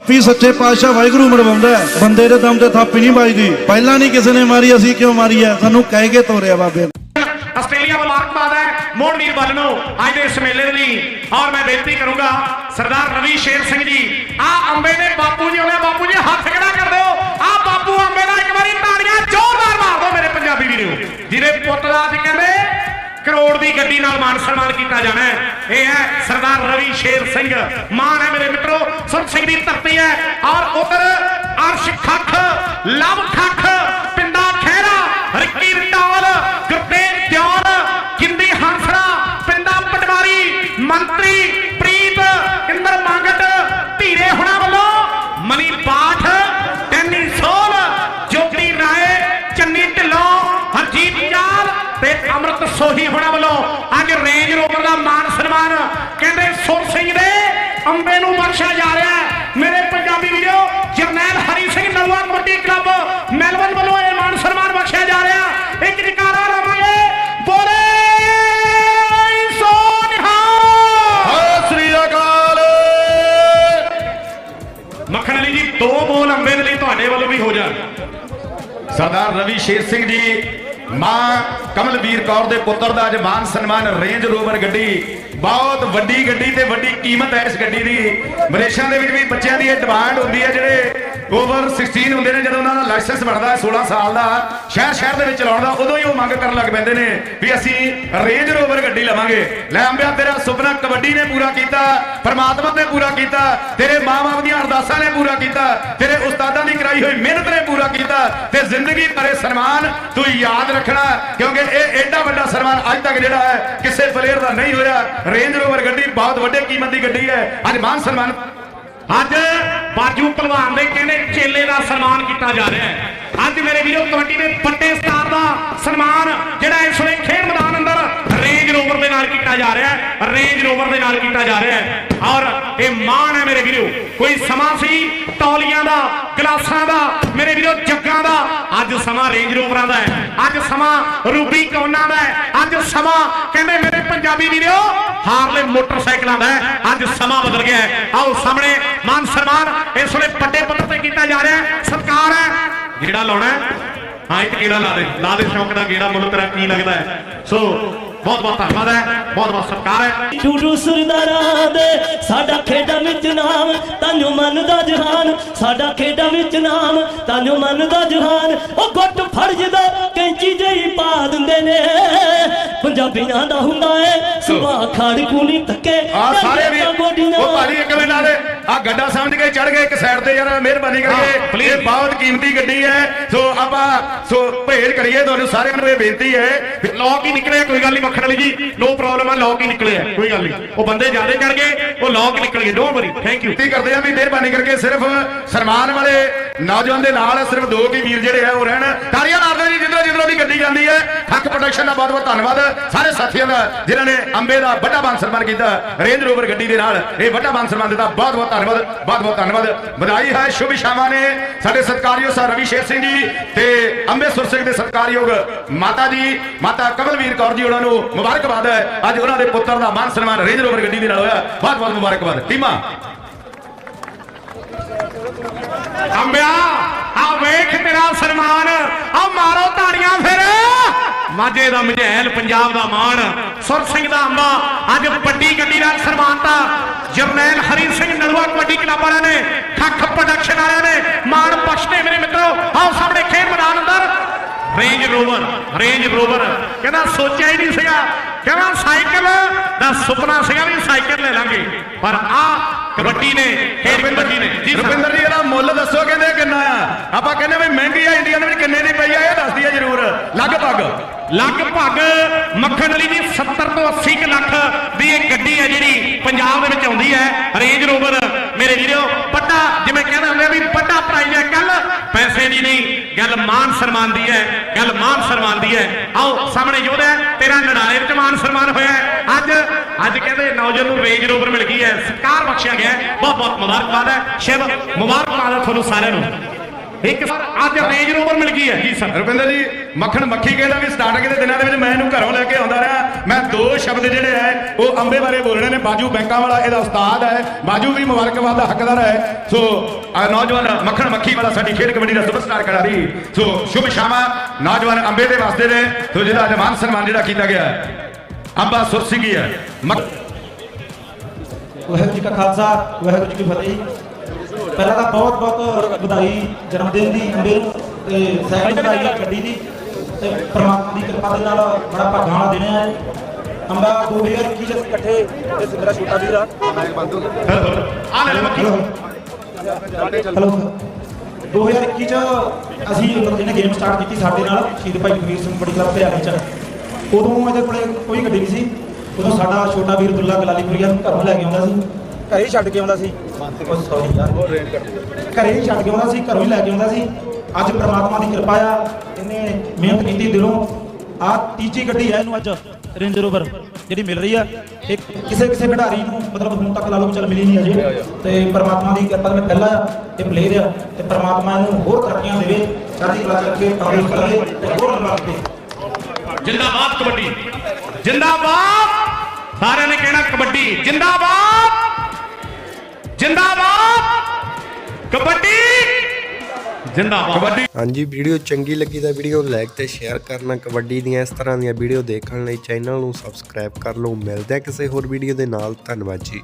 ਵੀ ਸੱਚੇ ਪਾਤਸ਼ਾਹ ਵਾਹਿਗੁਰੂ ਮਰਵਾਉਂਦਾ ਬੰਦੇ ਦੇ ਦਮ ਤੇ ਥਾਪੀ ਨਹੀਂ ਵੱਜਦੀ। ਪਹਿਲਾਂ ਨਹੀਂ ਕਿਸੇ ਨੇ ਮਾਰੀ, ਅਸੀਂ ਕਿਉਂ ਮਾਰੀ ਹੈ? ਸਾਨੂੰ ਕਹਿ ਕੇ ਤੋਰਿਆ ਬਾਬੇ ਆਸਟ੍ਰੇਲੀਆ ਮੁਬਾਰਕਬਾਦ ਹੈ। ਮੋਹਨਵੀਰ ਵੱਲ ਨੂੰ ਅੱਜ ਦੇ ਇਸ ਮੇਲੇ ਦੇ ਲਈ ਔਰ ਮੈਂ ਬੇਨਤੀ ਕਰੂੰਗਾ, ਸਰਦਾਰ ਰਵੀ ਸ਼ੇਰ ਸਿੰਘ ਜੀ, ਆ ਅੰਬੇ ਦੇ ਬਾਪੂ ਜੀ ਆਉਂਦੇ ਬਾਪੂ ਜੀ, ਹੱਥ ਖੜਾ ਕਰ ਦਿਓ। ਆ ਬਾਪੂ ਅੰਬੇ ਦਾ ਇੱਕ ਵਾਰੀ ਤਾੜੀਆਂ ਜ਼ੋਰਦਾਰ ਮਾਰ ਦਿਓ ਮੇਰੇ ਪੰਜਾਬੀ ਵੀਰੋ। ਜਿਹਦੇ ਪੁੱਤ ਦਾ ਅੱਜ ਕਹਿੰਦੇ ਕਰੋੜ ਦੀ ਗੱਡੀ ਨਾਲ ਮਾਨ ਸਨਮਾਨ ਕੀਤਾ ਜਾਣਾ ਹੈ। ਇਹ ਹੈ ਸਰਦਾਰ ਰਵੀ ਸ਼ੇਰ ਸਿੰਘ। ਮਾਨ ਹੈ ਮੇਰੇ ਮਿੱਤਰੋ ਸੁਰ ਸਿੰਘ ਦੀ ਧਰਤੀ ਹੈ। ਔਰ ਉਧਰ ਅਰਸ਼ ਖੱਖ, ਲਵ ਖੱਖ ਜਰਨੈਲ ਹਰੀ ਸਿੰਘ ਨਲਵਾ ਕਬੱਡੀ ਕਲੱਬ ਮੈਲਬਨ ਵੱਲੋਂ ਇਹ ਮਾਨ ਸਨਮਾਨ ਬਖਸ਼ਿਆ ਜਾ ਰਿਹਾ। ਇੱਕ ਜਕਾਰਾ ਲਾਵਾਂਗੇ। ਬੋਲੇ ਸੋ ਨਿਹਾਲ। ਸਤਿ ਸ੍ਰੀ ਅਕਾਲ। ਮੱਖਣ ਅਲੀ ਜੀ ਦੋ ਬੋਲ ਅੰਬੇ ਦੇ ਲਈ ਤੁਹਾਡੇ ਵੱਲੋਂ ਵੀ ਹੋ ਜਾਣ। ਸਰਦਾਰ ਰਵੀ ਸ਼ੇਰ ਸਿੰਘ ਜੀ ਮਾਂ ਕਮਲਵੀਰ ਕੌਰ ਦੇ ਪੁੱਤਰ ਦਾ ਅੱਜ ਮਾਨ ਸਨਮਾਨ ਰੇਂਜ ਰੋਵਰ ਗੱਡੀ। ਬਹੁਤ ਵੱਡੀ ਗੱਡੀ ਤੇ ਵੱਡੀ ਕੀਮਤ ਹੈ ਇਸ ਗੱਡੀ ਦੀ। ਵਿਦੇਸ਼ਾਂ ਦੇ ਵਿੱਚ ਵੀ ਬੱਚਿਆਂ ਦੀ ਇਹ ਡਿਮਾਂਡ ਹੁੰਦੀ ਹੈ ਜਿਹੜੇ ਓਵਰ 16 ਹੁੰਦੇ ਨੇ, ਜਦੋਂ ਉਹਨਾਂ ਦਾ ਲਾਇਸੈਂਸ ਬਣਦਾ ਹੈ 16 ਸਾਲ ਦਾ, ਸ਼ਹਿਰ ਸ਼ਹਿਰ ਦੇ ਵਿੱਚ ਚਲਾਉਣ ਦਾ, ਉਦੋਂ ਹੀ ਉਹ ਮੰਗ ਕਰਨ ਲੱਗ ਪੈਂਦੇ ਨੇ ਵੀ ਅਸੀਂ ਰੇਂਜ ਰੋਵਰ ਗੱਡੀ ਲਵਾਂਗੇ। ਲੈ ਅੰਬਿਆ, ਤੇਰਾ ਸੁਪਨਾ ਕਬੱਡੀ ਨੇ ਪੂਰਾ ਕੀਤਾ, ਪਰਮਾਤਮਾ ਨੇ ਪੂਰਾ ਕੀਤਾ, ਤੇਰੇ ਮਾਂ-ਬਾਪ ਦੀਆਂ ਅਰਦਾਸਾਂ ਨੇ ਪੂਰਾ ਕੀਤਾ, ਤੇਰੇ ਉਸਤਾਦਾਂ ਦੀ ਕਰਾਈ ਹੋਈ ਮਿਹਨਤ ਨੇ ਪੂਰਾ ਕੀਤਾ, ਤੇ ਸਨਮਾਨ ਤੂੰ ਯਾਦ ਰੱਖਣਾ, ਕਿਉਂਕਿ ਇਹ ਐਡਾ ਵੱਡਾ ਸਨਮਾਨ ਅੱਜ ਤੱਕ ਜਿਹੜਾ ਹੈ, ਕਿਸੇ ਪਲੇਅਰ ਦਾ ਨਹੀਂ ਹੋਇਆ। ਰੇਂਜ ਰੋਵਰ ਗੱਡੀ ਬਹੁਤ ਵੱਡੇ ਕੀਮਤ ਦੀ ਗੱਡੀ ਹੈ। ਅੱਜ ਮਾਨ ਸਨਮਾਨ। ਅੱਜ ਬਾਜੂ ਪਹਿਲਵਾਨ ਦੇ ਕਹਿੰਦੇ ਚੇਲੇ ਦਾ ਸਨਮਾਨ ਕੀਤਾ ਜਾ ਰਿਹਾ ਹੈ। ਅੱਜ ਮੇਰੇ ਵੀਰੋ, ਕਬੱਡੀ ਦੇ ਵੱਡੇ ਸਟਾਰ ਦਾ ਸਨਮਾਨ ਜਿਹੜਾ ਇਸ ਵੇਲੇ ਖੇਡ ਮੈਦਾਨ ਅੰਦਰ ਰੇਂਜ ਰੋਵਰ ਦੇ ਨਾਲ ਕੀਤਾ ਜਾ ਰਿਹਾ ਹੈ। ਰੇਂਜ ਰੋਵਰ ਦੇ ਨਾਲ ਕੀਤਾ ਜਾ ਰਿਹਾ ਹੈ। ਔਰ ਇਹ ਮਾਣ ਹੈ ਮੇਰੇ ਵੀਰੋ। ਕੋਈ ਸਮਾਂ ਸੀ? ਤੌਲੀਆਂ ਦਾ, ਗਲਾਸਾਂ ਦਾ, ਮੇਰੇ ਵੀਰੋ, ਜੱਗਾਂ ਦਾ। ਅੱਜ ਸਮਾਂ ਰੇਂਜ ਰੋਵਰਾਂ ਦਾ ਹੈ। ਅੱਜ ਸਮਾਂ ਰੂਬੀ ਕੌਨਾਂ ਦਾ ਹੈ। ਅੱਜ ਸਮਾਂ ਕਹਿੰਦੇ ਮੇਰੇ ਪੰਜਾਬੀ ਵੀਰੋ, ਹਾਰਲੇ ਮੋਟਰਸਾਈਕਲਾਂ ਦਾ ਹੈ। ਅੱਜ ਸਮਾਂ ਬਦਲ ਗਿਆ ਹੈ। ਆਓ ਸਾਹਮਣੇ, ਮਾਨ ਸਨਮਾਨ, ਇਸ ਵੇਲੇ ਵੱਡੇ ਪੱਧਰ ਤੇ ਕੀਤਾ ਜਾ ਰਿਹਾ ਹੈ। ਸਤਿਕਾਰ ਹੈ। ਜਿਹੜਾ ਲਾਉਣਾ ਹਾਂ। ਇੱਕ ਗੇੜਾ ਲਾ ਦੇ। ਲਾ ਦੇ ਸ਼ੌਂਕ ਦਾ ਗੇੜਾ, ਮੁੱਲ ਤੇਰਾ ਕੀ ਲੱਗਦਾ ਸੋ ਬਹੁਤ ਬਹੁਤ ਧੰਨਵਾਦ ਹੈ, ਬਹੁਤ ਬਹੁਤ ਸਤਿਕਾਰ ਹੈ। ਟੂਟੂ ਸੁਰਦਾਰਾਂ ਦੇ ਸਾਡਾ ਖੇਡਾਂ ਵਿੱਚ ਨਾਮ ਤਾਨੂੰ ਮੰਨਦਾ ਜਹਾਨ। ਸਾਡਾ ਖੇਡਾਂ ਵਿੱਚ ਨਾਮ ਤਾਨੂੰ ਮੰਨਦਾ ਜਹਾਨ। ਉਹ ਗੁੱਟ ਪੰਜਾਬੀਆਂ ਦਾ ਹੁੰਦਾ ਏ। ਸੁਭਾ ਖਾੜਕੂ ਨਹੀਂ ਤੱਕੇ ਆ ਸਾਰੇ ਵੀ ਗੋਡੀਆਂ। ਉਹ ਭਾਜੀ ਇੱਕ ਮਿੰਟ ਆਲੇ ਆ ਗੱਡਾ ਸਮਝ ਕੇ ਚੜ ਗਏ ਇੱਕ ਸਾਈਡ ਤੇ ਯਾਰ ਮਿਹਰਬਾਨੀ please। ਇਹ ਬਹੁਤ ਕੀਮਤੀ ਗੱਡੀ ਹੈ। ਸੋ ਆਪਾਂ ਸੋ ਭੇਜ ਕਰੀਏ ਤੁਹਾਨੂੰ ਸਾਰਿਆਂ ਨੂੰ ਇਹ ਬੇਨਤੀ ਹੈ। ਵੀ ਲੌਕ ਹੀ ਨਿਕਲਿਆ ਕੋਈ ਗੱਲ ਨਹੀਂ ਮੱਖਣ ਵਾਲੀ ਜੀ। ਨੋ ਪ੍ਰੋਬਲਮ ਆ ਲੌਕ ਹੀ ਨਿਕਲਿਆ ਕੋਈ ਗੱਲ ਨਹੀਂ। ਉਹ ਬੰਦੇ ਜ਼ਿਆਦੇ ਚੜ ਗਏ ਉਹ ਲੌਕ ਨਿਕਲ ਗਏ। ਡੋਂਟ ਵਰੀ ਥੈਂਕ ਯੂ ਬੇਨਤੀ ਕਰਦੇ ਆ ਵੀ ਮਿਹਰਬਾਨੀ ਕਰਕੇ ਸਿਰਫ ਸਨਮਾਨ ਵਾਲੇ ਨੌਜਵਾਨ ਦੇ ਨਾਲ ਸਿਰਫ ਦੋ ਕੀ ਵੀਰ ਜਿਹੜੇ ਆ, ਉਹ ਰਹਿਣ। ਤਾੜੀਆਂ ਮਾਰਦੇ ਜੀ, ਜਿੱਧਰੋਂ ਜਿੱਧਰੋਂ ਦੀ ਗੱਡੀ ਜਾਂਦੀ ਹੈ, ਹੱਕ ਪ੍ਰੋਡਕਸ਼ਨ ਦਾ ਬਹੁਤ ਬਹੁਤ ਧੰਨਵਾਦ। ਸਾਰੇ ਸਾਥੀਆਂ ਦਾ, ਜਿਨ੍ਹਾਂ ਨੇ ਅੰਬੇ ਦਾ ਵੱਡਾ ਮਾਨ ਸਨਮਾਨ ਕੀਤਾ, ਰੇਂਜ ਰੋਵਰ ਗੱਡੀ ਦੇ ਨਾਲ ਇਹ ਵੱਡਾ ਮਾਨ ਸਨਮਾਨ ਦਿੱਤਾ। ਬਹੁਤ ਬਹੁਤ ਧੰਨਵਾਦ, ਬਹੁਤ ਬਹੁਤ ਧੰਨਵਾਦ। ਵਧਾਈ ਹੈ, ਸ਼ੁਭ ਸ਼ਾਮਾਂ ਨੇ। ਸਾਡੇ ਸਤਿਕਾਰਯੋਗ ਸਰ ਰਵੀ ਸ਼ੇਰ ਸਿੰਘ ਜੀ ਤੇ ਅੰਬੇ ਸੁਰ ਸਿੰਘ ਦੇ ਸਤਿਕਾਰਯੋਗ ਮਾਤਾ ਜੀ, ਮਾਤਾ ਕਮਲਵੀਰ ਕੌਰ ਜੀ, ਉਹਨਾਂ ਨੂੰ ਮੁਬਾਰਕਬਾਦ ਹੈ। ਅੱਜ ਉਹਨਾਂ ਦੇ ਪੁੱਤਰ ਦਾ ਮਾਨ ਸਨਮਾਨ ਰੇਂਜ ਰੋਵਰ ਗੱਡੀ ਦੇ ਨਾਲ ਹੋਇਆ। ਬਹੁਤ ਬਹੁਤ ਮੁਬਾਰਕਬਾਦ। ਟੀਮਾਂ ਅੰਬਿਆ, ਆ ਵੇਖ ਤੇਰਾ ਸਨਮਾਨ। ਆ ਮਾਰੋ ਤਾੜੀਆਂ ਫਿਰ। ਮਾਝੇ ਦਾ ਮਝੈਲ, ਪੰਜਾਬ ਦਾ ਮਾਣ। ਸੁਰ ਸਿੰਘ ਦਾ ਅੰਬਾ, ਅੱਜ ਵੱਡੀ ਗੱਡੀ ਨਾਲ ਸਨਮਾਨਤਾ। ਜਰਨੈਲ ਹਰੀ ਸਿੰਘ ਨਲਵਾ ਕਬੱਡੀ ਕਲੱਬ ਵਾਲਿਆਂ ਨੇ, ਖੱਖ ਪ੍ਰੋਡਕਸ਼ਨ ਵਾਲਿਆਂ ਨੇ, ਮਾਣ ਬਖਸ਼ਦੇ ਮੇਰੇ ਮਿੱਤਰੋ, ਆਓ ਸਾਹਮਣੇ ਖੇਡ ਮੈਦਾਨ ਅੰਦਰ। Range Rover Range Rover. ਕਹਿੰਦਾ, ਸੋਚਿਆ ਹੀ ਨਹੀਂ ਸੀਗਾ। ਕਹਿੰਦਾ, ਸਾਈਕਲ ਦਾ ਸੁਪਨਾ ਸੀਗਾ ਵੀ ਸਾਈਕਲ ਲੈ ਲਾਂਗੇ। ਪਰ ਆ ਕਬੱਡੀ ਨੇ ਖੇਡ ਕਬੱਡੀ ਨੇ। ਜੀ ਰੁਪਿੰਦਰ ਜੀ ਇਹਦਾ ਮੁੱਲ ਦੱਸੋ ਕਹਿੰਦੇ ਕਿੰਨਾ ਆ? ਆਪਾਂ ਕਹਿੰਦੇ ਵੀ ਮਹਿੰਗੀ ਆ ਇੰਡੀਆ ਦੇ ਵਿੱਚ ਕਿੰਨੇ ਦੀ ਪਈ ਆ ਇਹ ਦੱਸ ਦਈਏ ਜ਼ਰੂਰ। ਲਗਭਗ। ਲਗਭਗ ਮੱਖਣ ਵਾਲੀ ਦੀ 70 ਤੋਂ 80 ਕੁ ਲੱਖ ਦੀ ਇਹ ਗੱਡੀ ਹੈ ਜਿਹੜੀ ਪੰਜਾਬ ਦੇ ਵਿੱਚ ਆਉਂਦੀ ਹੈ। ਰੇਂਜ ਰੋਵਰ ਮੇਰੇ ਵੀਰੋ ਵੱਡਾ ਜਿਵੇਂ ਕਹਿੰਦੇ ਹੁੰਦੇ ਆ ਵੀ ਵੱਡਾ ਪ੍ਰਾਈਜ਼ ਹੈ ਕੱਲ। ਪੈਸੇ ਦੀ ਨਹੀਂ ਗੱਲ ਮਾਨ ਸਨਮਾਨ ਦੀ ਹੈ ਗੱਲ ਮਾਨ ਸਨਮਾਨ ਦੀ ਹੈ। ਆਓ ਸਾਹਮਣੇ ਯੋਧਾ ਹੈ, ਤੇਰਾ ਨੜਾਲੇ ਵਿੱਚ ਮਾਨ ਸਨਮਾਨ ਹੋਇਆ। ਅੱਜ ਅੱਜ ਕਹਿੰਦੇ ਨੌਜਵਾਨ ਨੂੰ ਰੇਂਜ ਰੋਵਰ ਮਿਲ ਗਈ ਹੈ। ਸਤਿਕਾਰ ਬਖਸ਼ਿਆ ਗਿਆ ਬਹੁਤ ਬਹੁਤ ਮੁਬਾਰਕਬਾਦ ਹੈ। ਸ਼ਿਵ, ਮੁਬਾਰਕਬਾਦ ਹੈ ਤੁਹਾਨੂੰ ਸਾਰਿਆਂ ਨੂੰ। ਇੱਕ ਸਰ ਅੱਜ ਰੇਂਜ ਰੋਵਰ ਮਿਲ ਗਈ ਹੈ। ਜੀ ਸਰ। ਰੁਪਿੰਦਰ ਜੀ, ਮੱਖਣ ਮੱਖੀ ਕਹਿੰਦਾ ਵੀ ਸਟਾਰਟਿੰਗ ਦੇ ਦਿਨਾਂ ਦੇ ਵਿੱਚ ਮੈਂ ਇਹਨੂੰ ਘਰੋਂ ਲੈ ਕੇ ਆਉਂਦਾ ਰਿਹਾ। ਮੈਂ ਦੋ ਸ਼ਬਦ ਜਿਹੜੇ ਹੈ, ਉਹ ਅੰਬੇ ਬਾਰੇ ਬੋਲਣੇ ਨੇ। ਬਾਜੂ ਬੈਂਕਾਂ ਵਾਲਾ ਇਹਦਾ ਉਸਤਾਦ ਹੈ। ਬਾਜੂ ਵੀ ਮੁਬਾਰਕਬਾਦ ਦਾ ਹੱਕਦਾਰ ਹੈ। ਸੋ ਨੌਜਵਾਨ ਮੱਖਣ ਮੱਖੀ ਵਾਲਾ ਸਾਡੀ ਖੇਡ ਕਬੱਡੀ ਦਾ ਸੁਪਰਸਟਾਰ ਖਿਡਾਰੀ ਸੋ। ਸ਼ੁਭ ਸ਼ਾਮਾ ਨੌਜਵਾਨ ਅੰਬੇ ਦੇ ਵਾਸਤੇ ਨੇ। ਸੋ, ਜਿਹਦਾ ਅੱਜ ਮਾਨ ਸਨਮਾਨ ਜਿਹੜਾ ਕੀਤਾ ਗਿਆ ਅੰਬਾ ਸੁਰ ਹੈ ਵਾਹਿਗੁਰੂ ਜੀ ਕਾ ਖਾਲਸਾ ਵਾਹਿਗੁਰੂ ਜੀ ਕੀ ਫਤਿਹ ਪਹਿਲਾਂ ਤਾਂ ਬਹੁਤ ਬਹੁਤ ਵਧਾਈ ਜਨਮ ਦਿਨ ਦੀ ਅੰਬੇ ਨੂੰ ਤੇ ਸੈਕਿੰਡ ਵਧਾਈ ਗੱਡੀ ਦੀ ਤੇ ਪ੍ਰਮਾਤਮਾ ਦੀ ਕਿਰਪਾ ਦੇ ਨਾਲ ਬੜਾ ਭਾਗਾਂ ਵਾਲਾ ਦਿਨ ਹੈ ਅੰਬਾ 2021 ਚ ਇਕੱਠੇ ਤੇ ਮੇਰਾ ਛੋਟਾ ਵੀਰ ਆ ਆ ਲੈ ਲੈ ਮੱਖੀ ਹੈਲੋ 2021 ਚ ਅਸੀਂ ਮਤਲਬ ਗੇਮ ਸਟਾਰਟ ਕੀਤੀ ਸਾਡੇ ਨਾਲ ਸ਼ਹੀਦ ਭਾਈ ਕਬੀਰ ਸਿੰਘ ਬੜੀ ਕਲੱਬ ਭਿਆਲੇ ਚ ਉਦੋਂ ਇਹਦੇ ਕੋਲੇ ਕੋਈ ਗੱਡੀ ਨਹੀਂ ਸੀ। ਉਦੋਂ ਸਾਡਾ ਛੋਟਾ ਵੀਰ ਦੁੱਲਾ ਗਲਾਲੀਪੁਰੀਆ ਨੂੰ ਘਰੋਂ ਲੈ ਕੇ ਆਉਂਦਾ ਸੀ। ਘਰੇ ਹੀ ਛੱਡ ਕੇ ਆਉਂਦਾ ਸੀ। ਸੌਰੀ ਯਾਰ ਘਰੇ ਹੀ ਛੱਡ ਕੇ ਆਉਂਦਾ ਸੀ ਘਰੋਂ ਹੀ ਲੈ ਕੇ ਆਉਂਦਾ ਸੀ। ਅੱਜ ਪ੍ਰਮਾਤਮਾ ਦੀ ਕਿਰਪਾ ਆ ਇਹਨੇ ਮਿਹਨਤ ਕੀਤੀ ਦਿਲੋਂ। ਆ ਤੀਜੀ ਗੱਡੀ ਹੈ ਇਹਨੂੰ ਅੱਜ ਰੇਂਜ ਰੋਵਰ ਜਿਹੜੀ ਮਿਲ ਰਹੀ ਆ। ਇਹ ਕਿਸੇ ਕਿਸੇ ਖਿਡਾਰੀ ਨੂੰ ਮਤਲਬ ਹੁਣ ਤੱਕ ਲਾ ਲਓ ਚੱਲ ਮਿਲੀ ਨਹੀਂ ਅਜੇ। ਤੇ ਪ੍ਰਮਾਤਮਾ ਦੀ ਕਿਰਪਾ ਨਾਲ ਪਹਿਲਾ ਇਹ ਪਲੇਅਰ ਆ। ਤੇ ਪ੍ਰਮਾਤਮਾ ਇਹਨੂੰ ਹੋਰ ਤਰੱਕੀਆਂ ਦੇਵੇ ਚੜ੍ਹਦੀ ਕਲਾ ਰੱਖੇ ਕਾਬਲ ਕਰੇ ਤੇ ਹੋਰ ਨੰਬਰ ਤੇ ਜਿੰਦਾਬਾਦ ਕਬੱਡੀ। ਜਿੰਦਾਬਾਦ। ਸਾਰਿਆਂ ਨੇ ਕਹਿਣਾ ਕਬੱਡੀ। ਜਿੰਦਾਬਾਦ। ਜਿੰਦਾਬਾਦ। ਕਬੱਡੀ। ਜਿੰਦਾਬਾਦ। ਕਬੱਡੀ। ਹਾਂਜੀ ਵੀਡੀਓ ਚੰਗੀ ਲੱਗੀ ਤਾਂ ਵੀਡੀਓ ਨੂੰ ਲਾਈਕ ਤੇ ਸ਼ੇਅਰ ਕਰਨਾ ਕਬੱਡੀ ਦੀਆਂ ਇਸ ਤਰ੍ਹਾਂ ਦੀਆਂ ਵੀਡੀਓ ਦੇਖਣ ਲਈ ਚੈਨਲ ਨੂੰ ਸਬਸਕ੍ਰਾਈਬ ਕਰ ਲਓ। ਮਿਲਦੇ ਆ ਕਿਸੇ ਹੋਰ ਵੀਡੀਓ ਦੇ ਨਾਲ। ਧੰਨਵਾਦ ਜੀ।